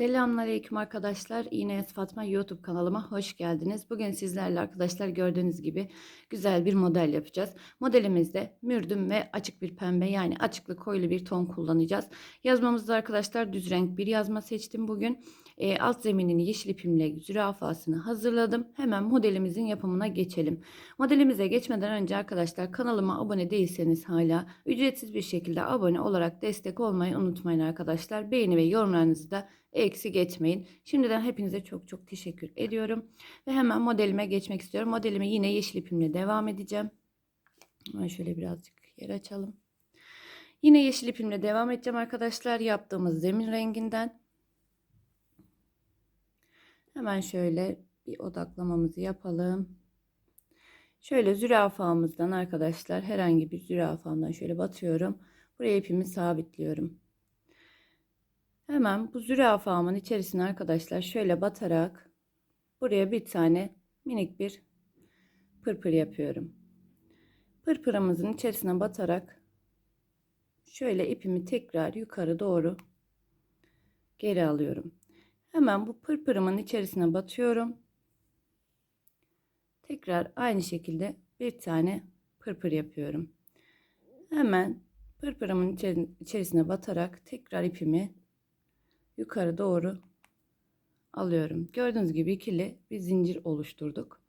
Selamünaleyküm arkadaşlar. İğne Fatma YouTube kanalıma hoş geldiniz. Bugün sizlerle arkadaşlar gördüğünüz gibi güzel bir model yapacağız. Modelimizde mürdüm ve açık bir pembe yani açıklı koyulu bir ton kullanacağız. Yazmamızda arkadaşlar düz renk bir yazma seçtim bugün. E, alt zeminini yeşil ipimle zürafasını hazırladım. Hemen modelimizin yapımına geçelim. Modelimize geçmeden önce arkadaşlar kanalıma abone değilseniz hala ücretsiz bir şekilde abone olarak destek olmayı unutmayın arkadaşlar. Beğeni ve yorumlarınızı da eksik etmeyin. Şimdiden hepinize çok çok teşekkür ediyorum. Ve hemen modelime geçmek istiyorum. Modelime yine yeşil ipimle devam edeceğim. Hemen şöyle birazcık yer açalım. Yine yeşil ipimle devam edeceğim arkadaşlar. Yaptığımız zemin renginden. Hemen şöyle bir odaklamamızı yapalım. Şöyle zürafamızdan arkadaşlar herhangi bir zürafamdan şöyle batıyorum. Buraya ipimi sabitliyorum. Hemen bu zürafamın içerisine arkadaşlar şöyle batarak buraya bir tane minik bir pırpır yapıyorum. Pırpırımızın içerisine batarak şöyle ipimi tekrar yukarı doğru geri alıyorum. Hemen bu pırpırımın içerisine batıyorum. Tekrar aynı şekilde bir tane pırpır yapıyorum. Hemen pırpırımın içerisine batarak tekrar ipimi yukarı doğru alıyorum. Gördüğünüz gibi ikili bir zincir oluşturduk.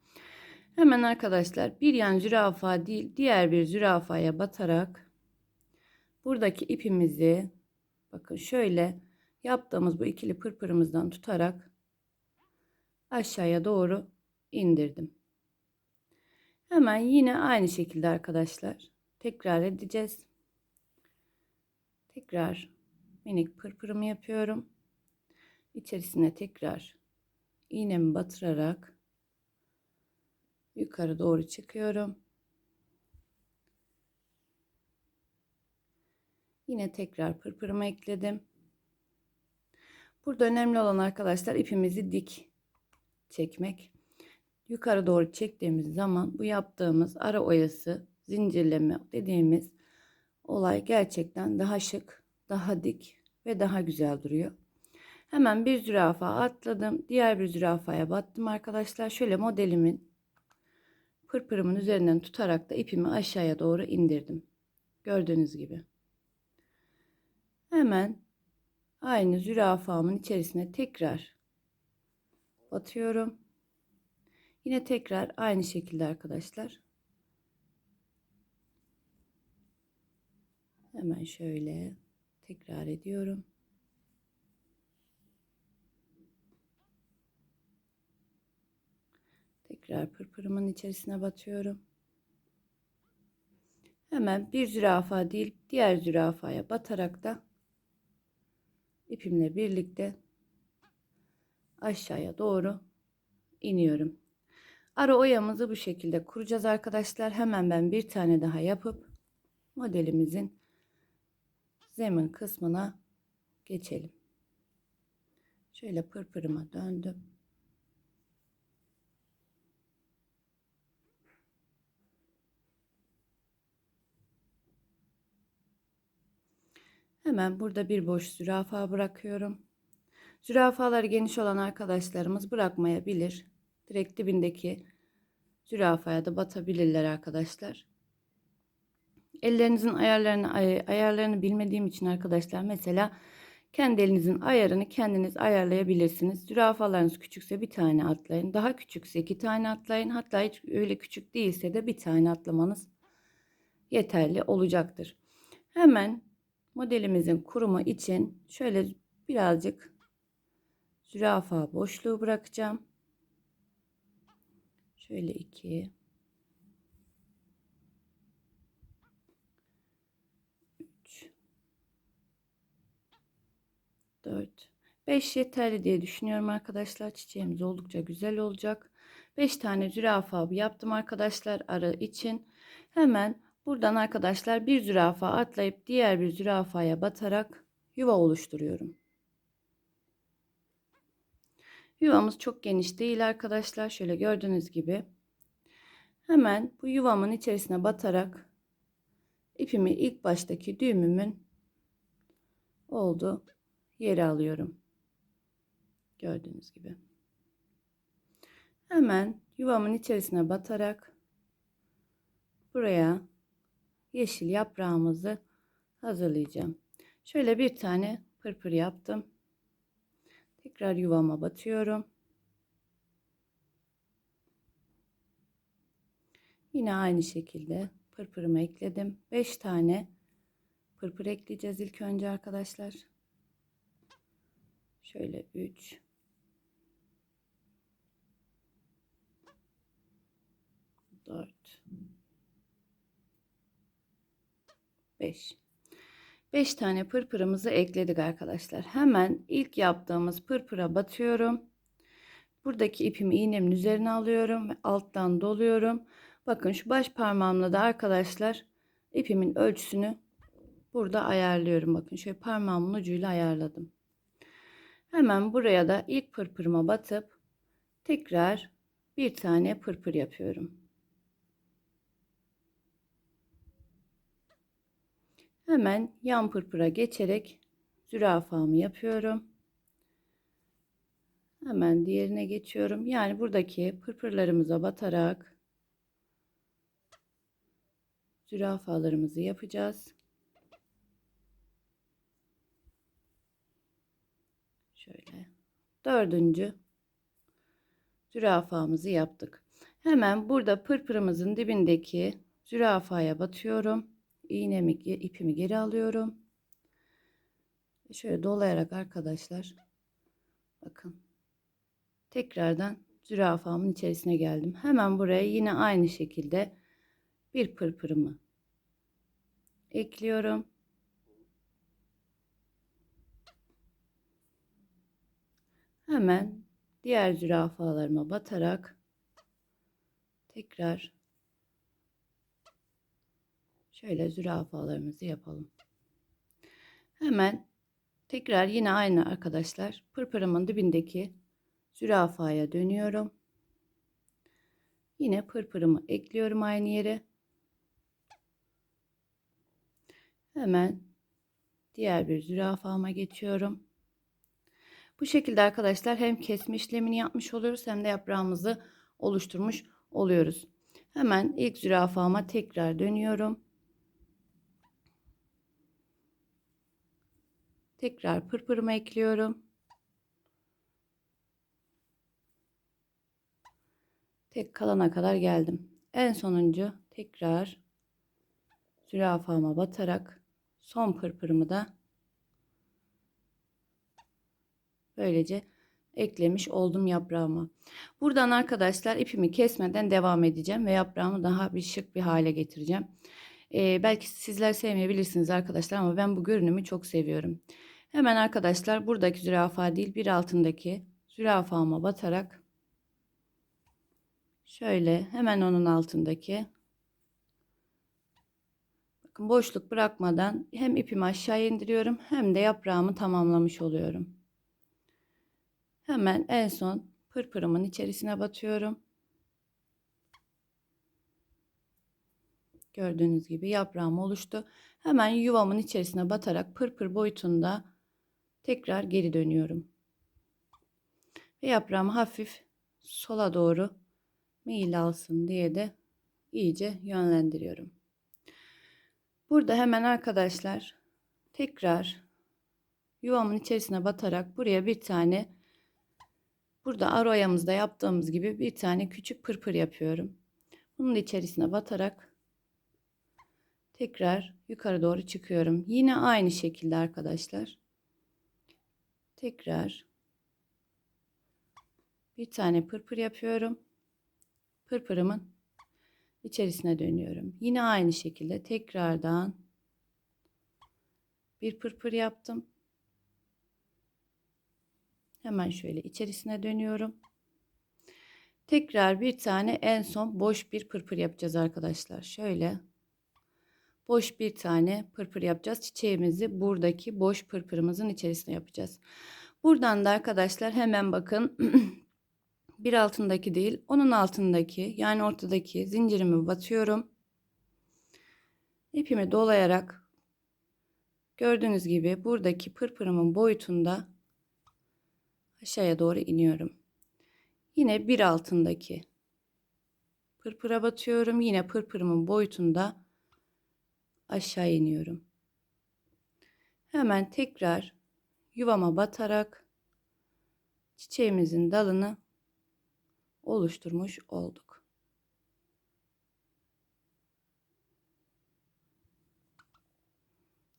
Hemen arkadaşlar bir yan zürafa değil diğer bir zürafaya batarak buradaki ipimizi bakın şöyle yaptığımız bu ikili pırpırımızdan tutarak aşağıya doğru indirdim. Hemen yine aynı şekilde arkadaşlar tekrar edeceğiz. Tekrar minik pırpırımı yapıyorum. İçerisine tekrar iğnemi batırarak yukarı doğru çıkıyorum. Yine tekrar pırpırımı ekledim. Burada önemli olan arkadaşlar ipimizi dik çekmek. Yukarı doğru çektiğimiz zaman bu yaptığımız ara oyası zincirleme dediğimiz olay gerçekten daha şık, daha dik ve daha güzel duruyor. Hemen bir zürafa atladım. Diğer bir zürafaya battım arkadaşlar. Şöyle modelimin pırpırımın üzerinden tutarak da ipimi aşağıya doğru indirdim. Gördüğünüz gibi. Hemen aynı zürafamın içerisine tekrar batıyorum. Yine tekrar aynı şekilde arkadaşlar. Hemen şöyle tekrar ediyorum. Tekrar pırpırımın içerisine batıyorum. Hemen bir zürafa değil diğer zürafaya batarak da ipimle birlikte aşağıya doğru iniyorum. Ara oyamızı bu şekilde kuracağız arkadaşlar. Hemen ben bir tane daha yapıp modelimizin zemin kısmına geçelim. Şöyle pırpırıma döndüm. Hemen burada bir boş zürafa bırakıyorum. Zürafalar geniş olan arkadaşlarımız bırakmayabilir. Direkt dibindeki zürafaya da batabilirler arkadaşlar. Ellerinizin ayarlarını ayarlarını bilmediğim için arkadaşlar mesela kendi elinizin ayarını kendiniz ayarlayabilirsiniz. Zürafalarınız küçükse bir tane atlayın. Daha küçükse iki tane atlayın. Hatta hiç öyle küçük değilse de bir tane atlamanız yeterli olacaktır. Hemen modelimizin kurumu için şöyle birazcık zürafa boşluğu bırakacağım. Şöyle iki. Üç. Dört. Beş yeterli diye düşünüyorum arkadaşlar. Çiçeğimiz oldukça güzel olacak. Beş tane zürafa yaptım arkadaşlar arı için. Hemen buradan arkadaşlar bir zürafa atlayıp diğer bir zürafaya batarak yuva oluşturuyorum. Yuvamız çok geniş değil arkadaşlar. Şöyle gördüğünüz gibi. Hemen bu yuvamın içerisine batarak ipimi ilk baştaki düğümümün oldu yere alıyorum. Gördüğünüz gibi. Hemen yuvamın içerisine batarak buraya yeşil yaprağımızı hazırlayacağım. Şöyle bir tane pırpır yaptım. Tekrar yuvama batıyorum. Yine aynı şekilde pırpırımı ekledim. 5 tane pırpır ekleyeceğiz ilk önce arkadaşlar. Şöyle 3 4 5 5 tane pırpırımızı ekledik arkadaşlar. Hemen ilk yaptığımız pırpıra batıyorum. Buradaki ipimi iğnemin üzerine alıyorum ve alttan doluyorum. Bakın şu baş parmağımla da arkadaşlar ipimin ölçüsünü burada ayarlıyorum. Bakın şöyle parmağımın ucuyla ayarladım. Hemen buraya da ilk pırpırıma batıp tekrar bir tane pırpır yapıyorum. Hemen yan pırpıra geçerek zürafamı yapıyorum. Hemen diğerine geçiyorum. Yani buradaki pırpırlarımıza batarak zürafalarımızı yapacağız. Şöyle dördüncü zürafamızı yaptık. Hemen burada pırpırımızın dibindeki zürafaya batıyorum. İğnemi, ipimi geri alıyorum. Şöyle dolayarak arkadaşlar bakın tekrardan zürafamın içerisine geldim. Hemen buraya yine aynı şekilde bir pırpırımı ekliyorum. Hemen diğer zürafalarıma batarak tekrar şöyle zürafalarımızı yapalım. Hemen tekrar yine aynı arkadaşlar pırpırımın dibindeki zürafaya dönüyorum. Yine pırpırımı ekliyorum aynı yere. Hemen diğer bir zürafama geçiyorum. Bu şekilde arkadaşlar hem kesme işlemini yapmış oluyoruz hem de yaprağımızı oluşturmuş oluyoruz. Hemen ilk zürafama tekrar dönüyorum. Tekrar pırpırımı ekliyorum. Tek kalana kadar geldim. En sonuncu tekrar zürafama batarak son pırpırımı da böylece eklemiş oldum yaprağıma. Buradan arkadaşlar ipimi kesmeden devam edeceğim ve yaprağımı daha bir şık bir hale getireceğim. Ee, belki sizler sevmeyebilirsiniz arkadaşlar ama ben bu görünümü çok seviyorum. Hemen arkadaşlar buradaki zürafa değil bir altındaki zürafama batarak şöyle hemen onun altındaki bakın boşluk bırakmadan hem ipimi aşağı indiriyorum hem de yaprağımı tamamlamış oluyorum. Hemen en son pırpırımın içerisine batıyorum. Gördüğünüz gibi yaprağım oluştu. Hemen yuvamın içerisine batarak pırpır boyutunda tekrar geri dönüyorum. Ve yaprağımı hafif sola doğru meyil alsın diye de iyice yönlendiriyorum. Burada hemen arkadaşlar tekrar yuvamın içerisine batarak buraya bir tane burada aroyamızda yaptığımız gibi bir tane küçük pırpır yapıyorum. Bunun içerisine batarak tekrar yukarı doğru çıkıyorum. Yine aynı şekilde arkadaşlar tekrar bir tane pırpır yapıyorum. Pırpırımın içerisine dönüyorum. Yine aynı şekilde tekrardan bir pırpır yaptım. Hemen şöyle içerisine dönüyorum. Tekrar bir tane en son boş bir pırpır yapacağız arkadaşlar. Şöyle boş bir tane pırpır yapacağız. Çiçeğimizi buradaki boş pırpırımızın içerisine yapacağız. Buradan da arkadaşlar hemen bakın bir altındaki değil onun altındaki yani ortadaki zincirimi batıyorum. İpimi dolayarak gördüğünüz gibi buradaki pırpırımın boyutunda aşağıya doğru iniyorum. Yine bir altındaki pırpıra batıyorum. Yine pırpırımın boyutunda aşağı iniyorum. Hemen tekrar yuvama batarak çiçeğimizin dalını oluşturmuş olduk.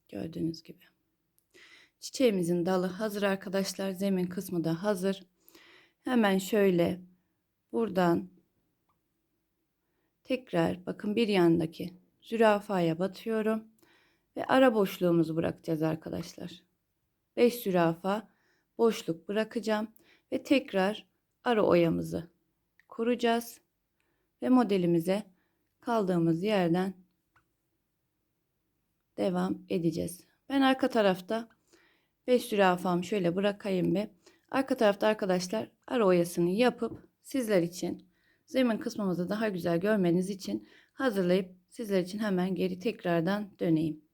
Gördüğünüz gibi. Çiçeğimizin dalı hazır arkadaşlar. Zemin kısmı da hazır. Hemen şöyle buradan tekrar bakın bir yandaki zürafaya batıyorum ve ara boşluğumuzu bırakacağız arkadaşlar. 5 zürafa boşluk bırakacağım ve tekrar ara oyamızı kuracağız ve modelimize kaldığımız yerden devam edeceğiz. Ben arka tarafta 5 zürafamı şöyle bırakayım bir. Arka tarafta arkadaşlar ara oyasını yapıp sizler için zemin kısmımızı daha güzel görmeniz için hazırlayıp sizler için hemen geri tekrardan döneyim.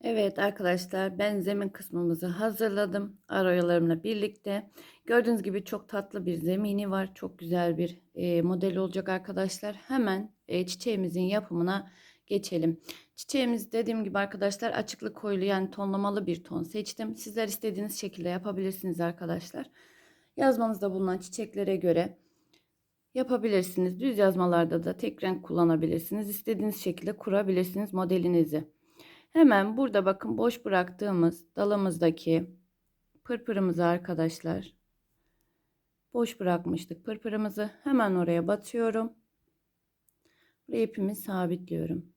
Evet arkadaşlar ben zemin kısmımızı hazırladım arayalarımla birlikte. Gördüğünüz gibi çok tatlı bir zemini var. Çok güzel bir e, model olacak arkadaşlar. Hemen e, çiçeğimizin yapımına geçelim. Çiçeğimiz dediğim gibi arkadaşlar açıklık koyulu yani tonlamalı bir ton seçtim. Sizler istediğiniz şekilde yapabilirsiniz arkadaşlar. Yazmanızda bulunan çiçeklere göre yapabilirsiniz. Düz yazmalarda da tek renk kullanabilirsiniz. İstediğiniz şekilde kurabilirsiniz modelinizi. Hemen burada bakın boş bıraktığımız dalımızdaki pırpırımızı arkadaşlar boş bırakmıştık pırpırımızı hemen oraya batıyorum. Buraya ipimi sabitliyorum.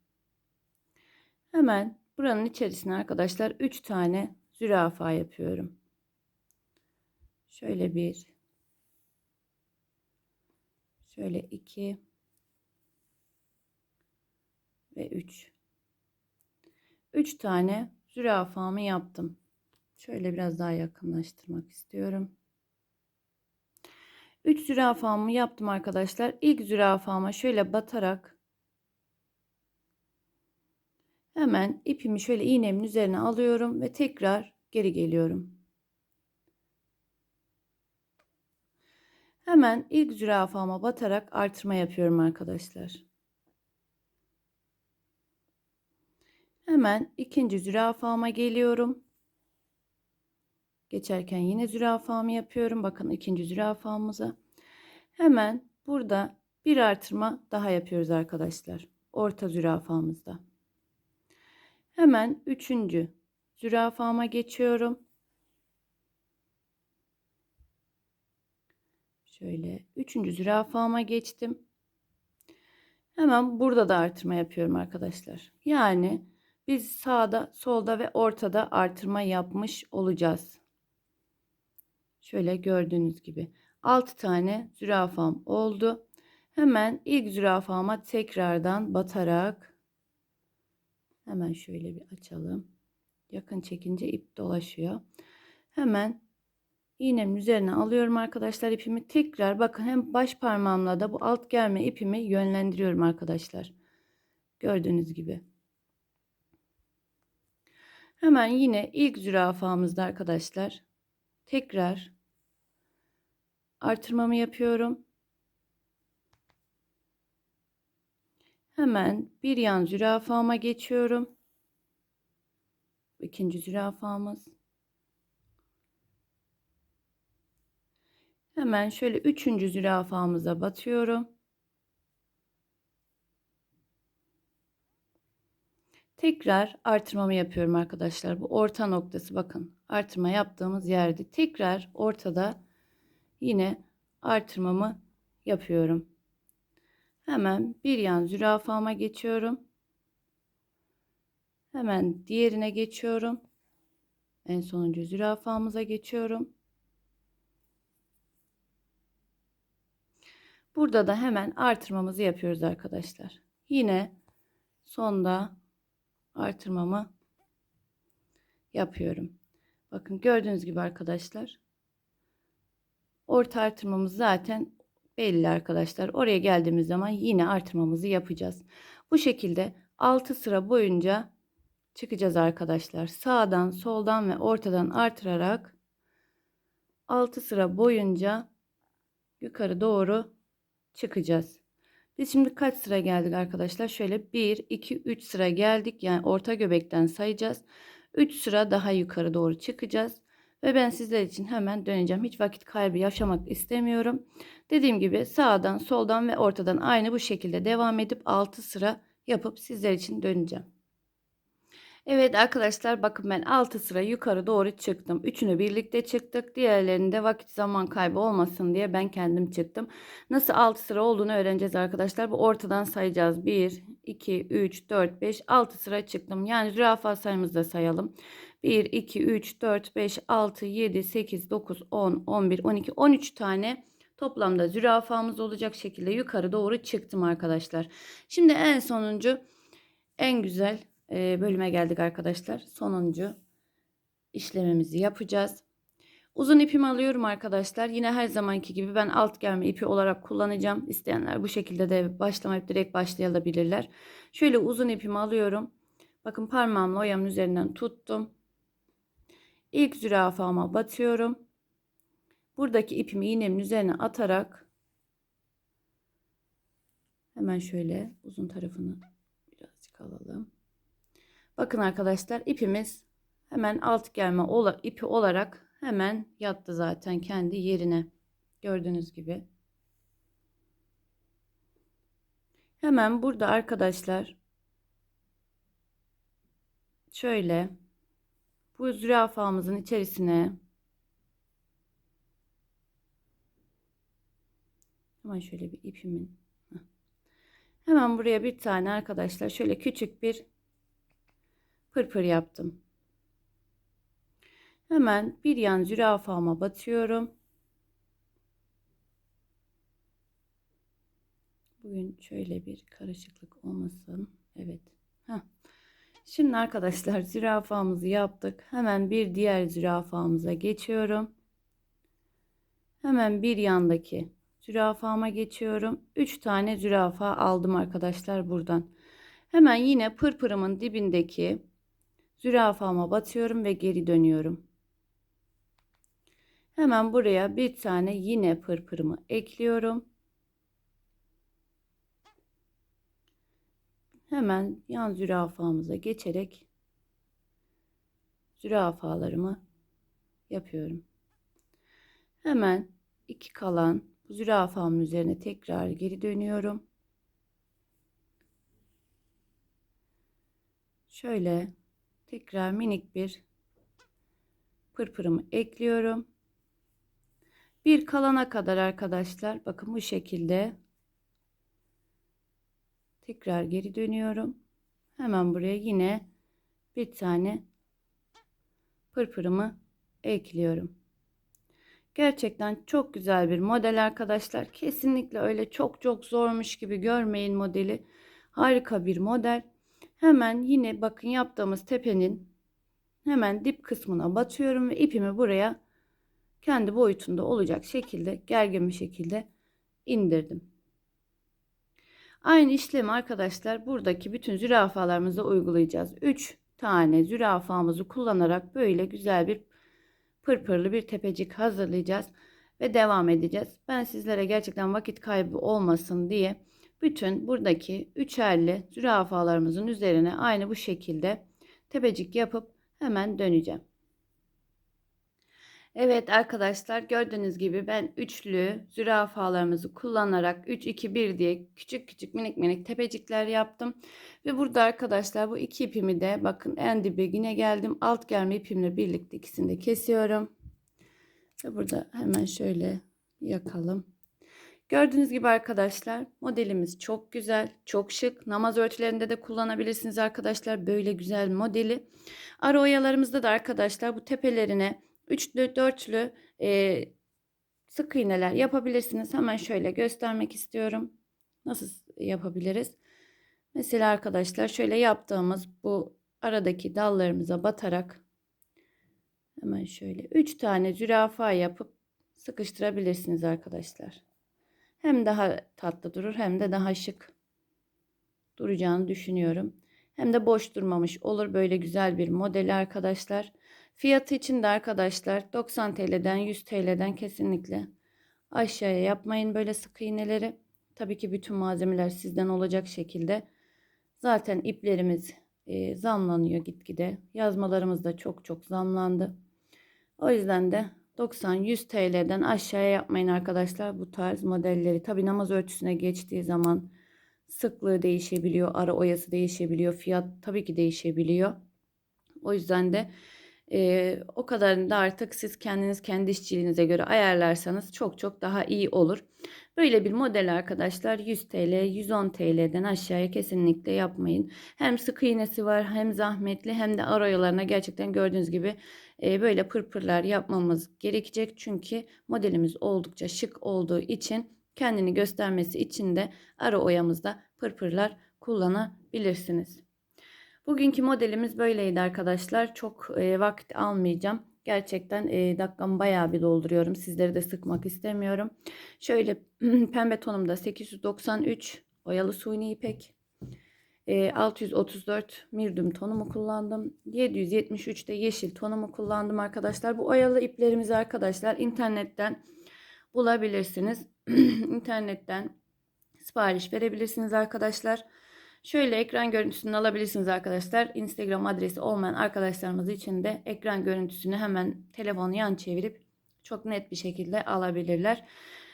Hemen buranın içerisine arkadaşlar 3 tane zürafa yapıyorum. Şöyle bir şöyle 2 ve 3 3 tane zürafamı yaptım. Şöyle biraz daha yakınlaştırmak istiyorum. 3 zürafamı yaptım arkadaşlar. İlk zürafama şöyle batarak hemen ipimi şöyle iğnemin üzerine alıyorum ve tekrar geri geliyorum. Hemen ilk zürafama batarak artırma yapıyorum arkadaşlar. Hemen ikinci zürafama geliyorum. Geçerken yine zürafamı yapıyorum. Bakın ikinci zürafamıza. Hemen burada bir artırma daha yapıyoruz arkadaşlar. Orta zürafamızda. Hemen üçüncü zürafama geçiyorum. Şöyle üçüncü zürafama geçtim. Hemen burada da artırma yapıyorum arkadaşlar. Yani biz sağda, solda ve ortada artırma yapmış olacağız. Şöyle gördüğünüz gibi 6 tane zürafam oldu. Hemen ilk zürafama tekrardan batarak hemen şöyle bir açalım. Yakın çekince ip dolaşıyor. Hemen iğnemin üzerine alıyorum arkadaşlar ipimi. Tekrar bakın hem baş parmağımla da bu alt germe ipimi yönlendiriyorum arkadaşlar. Gördüğünüz gibi. Hemen yine ilk zürafamızda arkadaşlar tekrar artırmamı yapıyorum. Hemen bir yan zürafama geçiyorum. İkinci zürafamız. Hemen şöyle üçüncü zürafamıza batıyorum. Tekrar artırmamı yapıyorum arkadaşlar. Bu orta noktası bakın. Artırma yaptığımız yerde tekrar ortada yine artırmamı yapıyorum. Hemen bir yan zürafama geçiyorum. Hemen diğerine geçiyorum. En sonuncu zürafamıza geçiyorum. Burada da hemen artırmamızı yapıyoruz arkadaşlar. Yine sonda artırmamı yapıyorum. Bakın gördüğünüz gibi arkadaşlar. Orta artırmamız zaten belli arkadaşlar. Oraya geldiğimiz zaman yine artırmamızı yapacağız. Bu şekilde 6 sıra boyunca çıkacağız arkadaşlar. Sağdan, soldan ve ortadan artırarak 6 sıra boyunca yukarı doğru çıkacağız. Biz şimdi kaç sıra geldik arkadaşlar? Şöyle 1, 2, 3 sıra geldik. Yani orta göbekten sayacağız. 3 sıra daha yukarı doğru çıkacağız. Ve ben sizler için hemen döneceğim. Hiç vakit kaybı yaşamak istemiyorum. Dediğim gibi sağdan, soldan ve ortadan aynı bu şekilde devam edip 6 sıra yapıp sizler için döneceğim. Evet arkadaşlar bakın ben 6 sıra yukarı doğru çıktım. Üçünü birlikte çıktık. Diğerlerinde vakit zaman kaybı olmasın diye ben kendim çıktım. Nasıl 6 sıra olduğunu öğreneceğiz arkadaşlar. Bu ortadan sayacağız. 1, 2, 3, 4, 5, 6 sıra çıktım. Yani zürafa sayımızı da sayalım. 1, 2, 3, 4, 5, 6, 7, 8, 9, 10, 11, 12, 13 tane toplamda zürafamız olacak şekilde yukarı doğru çıktım arkadaşlar. Şimdi en sonuncu en güzel bölüme geldik arkadaşlar. Sonuncu işlemimizi yapacağız. Uzun ipimi alıyorum arkadaşlar. Yine her zamanki gibi ben alt germe ipi olarak kullanacağım. İsteyenler bu şekilde de başlamayıp direkt başlayabilirler. Şöyle uzun ipimi alıyorum. Bakın parmağımla oyamın üzerinden tuttum. İlk zürafama batıyorum. Buradaki ipimi iğnemin üzerine atarak hemen şöyle uzun tarafını birazcık alalım. Bakın arkadaşlar ipimiz hemen alt germe ipi olarak hemen yattı zaten kendi yerine. Gördüğünüz gibi. Hemen burada arkadaşlar şöyle bu zürafamızın içerisine hemen şöyle bir ipimin hemen buraya bir tane arkadaşlar şöyle küçük bir pırpır yaptım. Hemen bir yan zürafama batıyorum. Bugün şöyle bir karışıklık olmasın. Evet. Heh. Şimdi arkadaşlar zürafamızı yaptık. Hemen bir diğer zürafamıza geçiyorum. Hemen bir yandaki zürafama geçiyorum. 3 tane zürafa aldım arkadaşlar buradan. Hemen yine pırpırımın dibindeki zürafama batıyorum ve geri dönüyorum. Hemen buraya bir tane yine pırpırımı ekliyorum. Hemen yan zürafamıza geçerek zürafalarımı yapıyorum. Hemen iki kalan zürafamın üzerine tekrar geri dönüyorum. Şöyle tekrar minik bir pırpırımı ekliyorum. Bir kalana kadar arkadaşlar bakın bu şekilde tekrar geri dönüyorum. Hemen buraya yine bir tane pırpırımı ekliyorum. Gerçekten çok güzel bir model arkadaşlar. Kesinlikle öyle çok çok zormuş gibi görmeyin modeli. Harika bir model. Hemen yine bakın yaptığımız tepenin hemen dip kısmına batıyorum ve ipimi buraya kendi boyutunda olacak şekilde gergin bir şekilde indirdim. Aynı işlemi arkadaşlar buradaki bütün zürafalarımıza uygulayacağız. 3 tane zürafamızı kullanarak böyle güzel bir pırpırlı bir tepecik hazırlayacağız ve devam edeceğiz. Ben sizlere gerçekten vakit kaybı olmasın diye bütün buradaki üçerli zürafalarımızın üzerine aynı bu şekilde tepecik yapıp hemen döneceğim. Evet arkadaşlar gördüğünüz gibi ben üçlü zürafalarımızı kullanarak 3 2 1 diye küçük küçük minik minik tepecikler yaptım. Ve burada arkadaşlar bu iki ipimi de bakın en dibe yine geldim. Alt gelme ipimle birlikte ikisini de kesiyorum. Ve burada hemen şöyle yakalım. Gördüğünüz gibi arkadaşlar modelimiz çok güzel, çok şık. Namaz örtülerinde de kullanabilirsiniz arkadaşlar böyle güzel modeli. Ara oyalarımızda da arkadaşlar bu tepelerine üçlü, dörtlü e, sık iğneler yapabilirsiniz. Hemen şöyle göstermek istiyorum. Nasıl yapabiliriz? Mesela arkadaşlar şöyle yaptığımız bu aradaki dallarımıza batarak hemen şöyle 3 tane zürafa yapıp sıkıştırabilirsiniz arkadaşlar. Hem daha tatlı durur hem de daha şık duracağını düşünüyorum. Hem de boş durmamış olur böyle güzel bir model arkadaşlar. Fiyatı için de arkadaşlar 90 TL'den 100 TL'den kesinlikle aşağıya yapmayın böyle sık iğneleri. Tabii ki bütün malzemeler sizden olacak şekilde. Zaten iplerimiz e, zamlanıyor gitgide. Yazmalarımız da çok çok zamlandı. O yüzden de 90-100 TL'den aşağıya yapmayın arkadaşlar bu tarz modelleri. Tabii namaz örtüsüne geçtiği zaman sıklığı değişebiliyor, ara oyası değişebiliyor, fiyat tabii ki değişebiliyor. O yüzden de e, o kadarını da artık siz kendiniz kendi işçiliğinize göre ayarlarsanız çok çok daha iyi olur. Böyle bir model arkadaşlar 100 TL, 110 TL'den aşağıya kesinlikle yapmayın. Hem sık iğnesi var hem zahmetli hem de ara oyalarına gerçekten gördüğünüz gibi e, böyle pırpırlar yapmamız gerekecek. Çünkü modelimiz oldukça şık olduğu için kendini göstermesi için de ara oyamızda pırpırlar kullanabilirsiniz. Bugünkü modelimiz böyleydi arkadaşlar. Çok e, vakit almayacağım. Gerçekten e, dakikamı bayağı bir dolduruyorum. Sizleri de sıkmak istemiyorum. Şöyle pembe tonumda 893 oyalı suni ipek. E, 634 mirdüm tonumu kullandım. 773 de yeşil tonumu kullandım arkadaşlar. Bu oyalı iplerimizi arkadaşlar internetten bulabilirsiniz. internetten sipariş verebilirsiniz arkadaşlar. Şöyle ekran görüntüsünü alabilirsiniz arkadaşlar. Instagram adresi olmayan arkadaşlarımız için de ekran görüntüsünü hemen telefonu yan çevirip çok net bir şekilde alabilirler.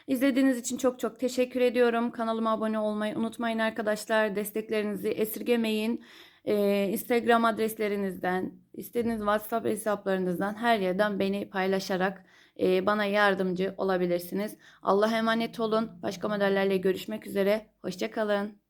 İzlediğiniz için çok çok teşekkür ediyorum. Kanalıma abone olmayı unutmayın arkadaşlar. Desteklerinizi esirgemeyin. Ee, Instagram adreslerinizden, istediğiniz WhatsApp hesaplarınızdan her yerden beni paylaşarak e, bana yardımcı olabilirsiniz. Allah'a emanet olun. Başka modellerle görüşmek üzere. Hoşçakalın.